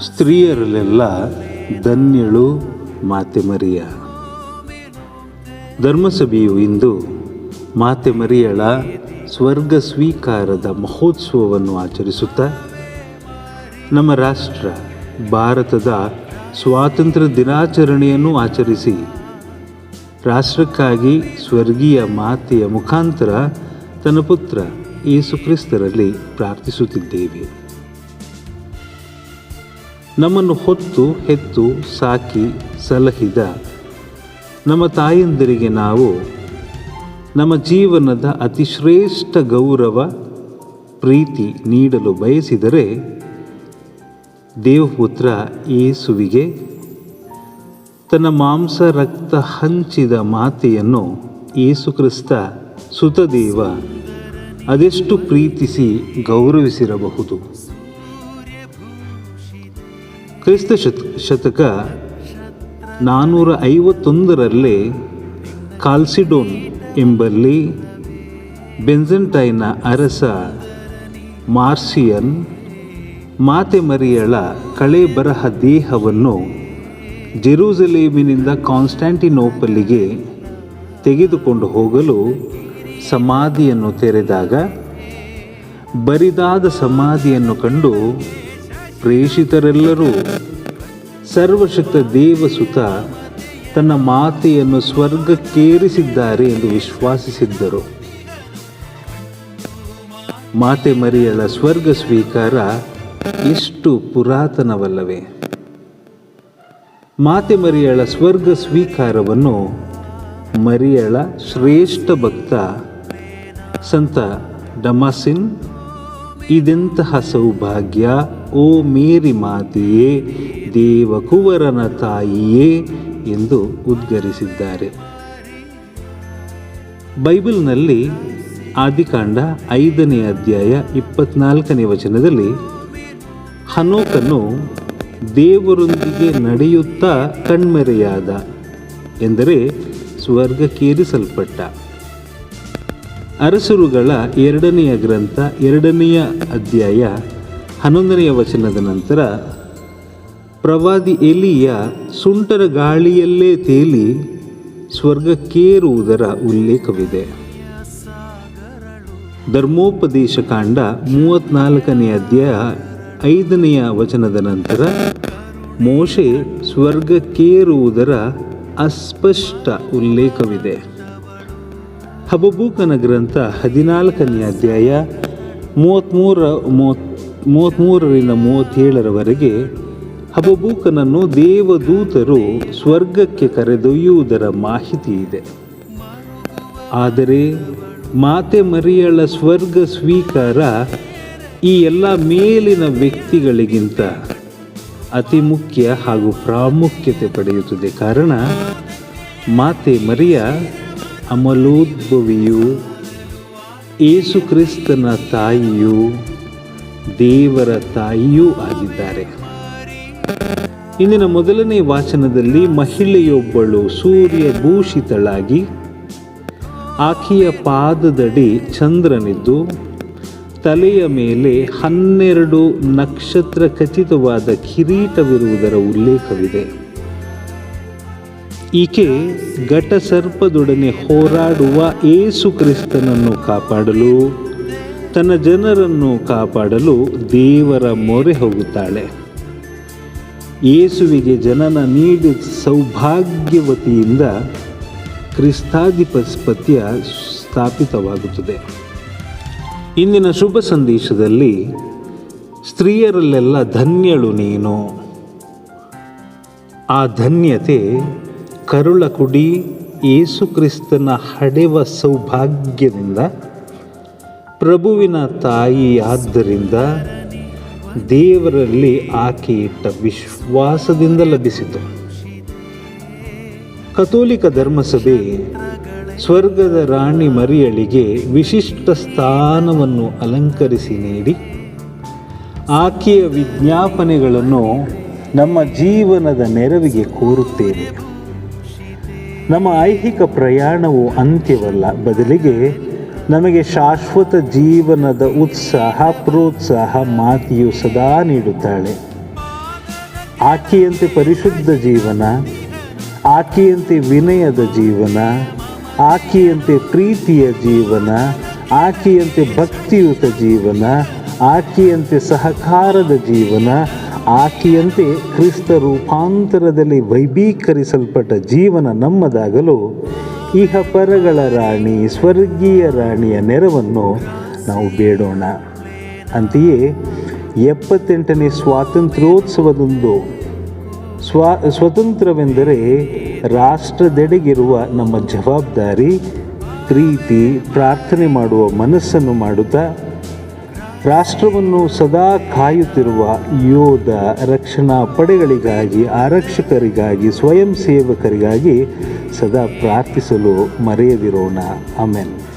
ಸ್ತ್ರೀಯರಲ್ಲೆಲ್ಲ ಧನ್ಯಳು ಮಾತೆ ಮರಿಯ ಧರ್ಮಸಭೆಯು ಇಂದು ಮಾತೆ ಮರಿಯಳ ಸ್ವರ್ಗ ಸ್ವೀಕಾರದ ಮಹೋತ್ಸವವನ್ನು ಆಚರಿಸುತ್ತಾ ನಮ್ಮ ರಾಷ್ಟ್ರ, ಭಾರತದ ಸ್ವಾತಂತ್ರ್ಯ ದಿನಾಚರಣೆಯನ್ನು ಆಚರಿಸಿ ರಾಷ್ಟ್ರಕ್ಕಾಗಿ ಸ್ವರ್ಗೀಯ ಮಾತೆಯ ಮುಖಾಂತರ ತನ್ನ ಪುತ್ರ ಯೇಸುಕ್ರಿಸ್ತರಲ್ಲಿ ಪ್ರಾರ್ಥಿಸುತ್ತಿದ್ದೇವೆ. ನಮ್ಮನ್ನು ಹೊತ್ತು, ಹೆತ್ತು, ಸಾಕಿ, ಸಲಹಿದ. ನಮ್ಮ ತಾಯಂದಿರಿಗೆ ನಾವು ನಮ್ಮ ಜೀವನದ ಅತಿಶ್ರೇಷ್ಠ ಗೌರವ, ಪ್ರೀತಿ ನೀಡಲು ಬಯಸಿದರೆ ದೇವಪುತ್ರ ಯೇಸುವಿಗೆ ತನ್ನ ಮಾಂಸ ರಕ್ತ ಹಂಚಿದ ಮಾತೆಯನ್ನು ಯೇಸುಕ್ರಿಸ್ತ ಸುತದೇವ ಅದೆಷ್ಟು ಪ್ರೀತಿಸಿ ಗೌರವಿಸಿರಬಹುದು. ಕ್ರಿಸ್ತ ಶತ, ಶತಕ ನಾನ್ನೂರ ಐವತ್ತೊಂದರಲ್ಲಿ ಕಾಲ್ಸಿಡೋನ್ ಎಂಬಲ್ಲಿ ಬೆಂಜೆಂಟೈನ ಅರಸ ಮಾರ್ಸಿಯನ್ ಮಾತೆ ಮರಿಯಳ ಕಳೆ ಬರಹ ದೇಹವನ್ನು ಜೆರೂಸಲೇಮಿನಿಂದ ಕಾನ್ಸ್ಟ್ಯಾಂಟಿನೋಪಲ್ಲಿಗೆ ತೆಗೆದುಕೊಂಡು ಹೋಗಲು ಸಮಾಧಿಯನ್ನು ತೆರೆದಾಗ ಬರಿದಾದ ಸಮಾಧಿಯನ್ನು ಕಂಡು ಪ್ರೇಷಿತರೆಲ್ಲರೂ ಸರ್ವಶಕ್ತ ದೇವಸುತ ತನ್ನ ಮಾತೆಯನ್ನು ಸ್ವರ್ಗಕ್ಕೇರಿಸಿದ್ದಾರೆ ಎಂದು ವಿಶ್ವಾಸಿಸಿದ್ದರು. ಮಾತೆ ಮರಿಯಳ ಸ್ವರ್ಗ ಸ್ವೀಕಾರ ಎಷ್ಟು ಪುರಾತನವಲ್ಲವೇ. ಮಾತೆ ಮರಿಯಳ ಸ್ವರ್ಗ ಸ್ವೀಕಾರವನ್ನು ಮರಿಯಳ ಶ್ರೇಷ್ಠ ಭಕ್ತ ಸಂತ ಡಮಾಸಿನ್, ಇದೆಂತಹ ಸೌಭಾಗ್ಯ ಓ ಮೇರಿ ಮಾತೆಯೇ ದೇವಕುವರನ ತಾಯಿಯೇ ಎಂದು ಉದ್ಗರಿಸಿದ್ದಾರೆ. ಬೈಬಲ್ನಲ್ಲಿ ಆದಿಕಾಂಡ ಐದನೇ ಅಧ್ಯಾಯ ಇಪ್ಪತ್ನಾಲ್ಕನೇ ವಚನದಲ್ಲಿ ಹನೋಕನು ದೇವರೊಂದಿಗೆ ನಡೆಯುತ್ತಾ ಕಣ್ಮರೆಯಾದ ಎಂದರೆ ಸ್ವರ್ಗಕ್ಕೇರಿಸಲ್ಪಟ್ಟ. ಅರಸರುಗಳ ಎರಡನೆಯ ಗ್ರಂಥ ಎರಡನೆಯ ಅಧ್ಯಾಯ ಹನ್ನೊಂದನೆಯ ವಚನದ ನಂತರ, ಪ್ರವಾದಿ ಎಲಿಯ ಸುಂಟರ ಗಾಳಿಯಲ್ಲೇ ತೇಲಿ ಸ್ವರ್ಗಕ್ಕೇರುವುದರ ಉಲ್ಲೇಖವಿದೆ. ಧರ್ಮೋಪದೇಶ ಕಾಂಡ ಮೂವತ್ನಾಲ್ಕನೆಯ ಅಧ್ಯಾಯ ಐದನೆಯ ವಚನದ ನಂತರ, ಮೋಶೆ ಸ್ವರ್ಗಕ್ಕೇರುವುದರ ಅಸ್ಪಷ್ಟ ಉಲ್ಲೇಖವಿದೆ. ಹಬಬೂಕನ ಗ್ರಂಥ ಹದಿನಾಲ್ಕನೆಯ ಅಧ್ಯಾಯ ಮೂವತ್ತ್ಮೂರ ಮೂವತ್ ಮೂವತ್ತ್ಮೂರರಿಂದ ಮೂವತ್ತೇಳರವರೆಗೆ ಹಬಬೂಕನನ್ನು ದೇವದೂತರು ಸ್ವರ್ಗಕ್ಕೆ ಕರೆದೊಯ್ಯುವುದರ ಮಾಹಿತಿ ಇದೆ. ಆದರೆ ಮಾತೆ ಮರಿಯಳ ಸ್ವರ್ಗ ಸ್ವೀಕಾರ ಈ ಎಲ್ಲ ಮೇಲಿನ ವ್ಯಕ್ತಿಗಳಿಗಿಂತ ಅತಿ ಮುಖ್ಯ ಹಾಗೂ ಪ್ರಾಮುಖ್ಯತೆ ಪಡೆಯುತ್ತದೆ. ಕಾರಣ ಮಾತೆ ಮರಿಯ ಅಮಲೋದ್ಭವಿಯು ಏಸು ಕ್ರಿಸ್ತನ ತಾಯಿಯೂ ದೇವರ ತಾಯಿಯೂ ಆಗಿದ್ದಾರೆ. ಇಂದಿನ ಮೊದಲನೇ ವಾಚನದಲ್ಲಿ ಮಹಿಳೆಯೊಬ್ಬಳು ಸೂರ್ಯ ಭೂಷಿತಳಾಗಿ ಆಕೆಯ ಪಾದದಡಿ ಚಂದ್ರನಿದ್ದು, ತಲೆಯ ಮೇಲೆ ಹನ್ನೆರಡು ನಕ್ಷತ್ರ ಖಚಿತವಾದ ಕಿರೀಟವಿರುವುದರ ಉಲ್ಲೇಖವಿದೆ. ಈಕೆ ಘಟಸರ್ಪದೊಡನೆ ಹೋರಾಡುವ ಏಸು ಕ್ರಿಸ್ತನನ್ನು ಕಾಪಾಡಲು ತನ್ನ ಜನರನ್ನು ಕಾಪಾಡಲು ದೇವರ ಮೊರೆ ಹೋಗುತ್ತಾಳೆ. ಯೇಸುವಿಗೆ ಜನನ ನೀಡಿದ ಸೌಭಾಗ್ಯವತಿಯಿಂದ ಕ್ರಿಸ್ತಾಧಿಪತ್ಯ ಸ್ಥಾಪಿತವಾಗುತ್ತದೆ. ಇಂದಿನ ಶುಭ ಸಂದೇಶದಲ್ಲಿ ಸ್ತ್ರೀಯರಲ್ಲೆಲ್ಲ ಧನ್ಯಳು ನೀನು. ಆ ಧನ್ಯತೆ ಕರುಳ ಕುಡಿ ಯೇಸುಕ್ರಿಸ್ತನ ಹಡೆವ ಸೌಭಾಗ್ಯದಿಂದ ಪ್ರಭುವಿನ ತಾಯಿಯಾದ್ದರಿಂದ ದೇವರಲ್ಲಿ ಆಕೆ ಇಟ್ಟ ವಿಶ್ವಾಸದಿಂದ ಲಭಿಸಿತು. ಕಥೋಲಿಕ ಧರ್ಮಸಭೆ ಸ್ವರ್ಗದ ರಾಣಿ ಮರಿಯಳಿಗೆ ವಿಶಿಷ್ಟ ಸ್ಥಾನವನ್ನು ಅಲಂಕರಿಸಿ ನೀಡಿ, ಆಕೆಯ ವಿಜ್ಞಾಪನೆಗಳನ್ನು ನಮ್ಮ ಜೀವನದ ನೆರವಿಗೆ ಕೋರುತ್ತೇವೆ. ನಮ್ಮ ಐಹಿಕ ಪ್ರಯಾಣವು ಅಂತ್ಯವಲ್ಲ, ಬದಲಿಗೆ ನಮಗೆ ಶಾಶ್ವತ ಜೀವನದ ಉತ್ಸಾಹ, ಪ್ರೋತ್ಸಾಹ ಮಾತೆಯು ಸದಾ ನೀಡುತ್ತಾಳೆ. ಆಕೆಯಂತೆ ಪರಿಶುದ್ಧ ಜೀವನ, ಆಕೆಯಂತೆ ವಿನಯದ ಜೀವನ, ಆಕೆಯಂತೆ ಪ್ರೀತಿಯ ಜೀವನ, ಆಕೆಯಂತೆ ಭಕ್ತಿಯುತ ಜೀವನ, ಆಕೆಯಂತೆ ಸಹಕಾರದ ಜೀವನ, ಆಕೆಯಂತೆ ಕ್ರಿಸ್ತ ರೂಪಾಂತರದಲ್ಲಿ ವೈಭೀಕರಿಸಲ್ಪಟ್ಟ ಜೀವನ ನಮ್ಮದಾಗಲು ಇಹ ಪರಗಳ ರಾಣಿ, ಸ್ವರ್ಗೀಯ ರಾಣಿಯ ನೆರವನ್ನು ನಾವು ಬೇಡೋಣ. ಅಂತೆಯೇ ಎಪ್ಪತ್ತೆಂಟನೇ ಸ್ವಾತಂತ್ರ್ಯೋತ್ಸವದಂದು ಸ್ವಾ ಸ್ವತಂತ್ರವೆಂದರೆ ರಾಷ್ಟ್ರದೆಡೆಗಿರುವ ನಮ್ಮ ಜವಾಬ್ದಾರಿ, ಪ್ರೀತಿ, ಪ್ರಾರ್ಥನೆ ಮಾಡುವ ಮನಸ್ಸನ್ನು ಮಾಡುತ್ತಾ ರಾಷ್ಟ್ರವನ್ನು ಸದಾ ಕಾಯುತ್ತಿರುವ ಯೋಧ ರಕ್ಷಣಾ ಪಡೆಗಳಿಗಾಗಿ ಆರಕ್ಷಕರಿಗಾಗಿ ಸ್ವಯಂ ಸೇವಕರಿಗಾಗಿ ಸದಾ ಪ್ರಾರ್ಥಿಸಲು ಮರೆಯದಿರೋಣ. ಆಮೇಲೆ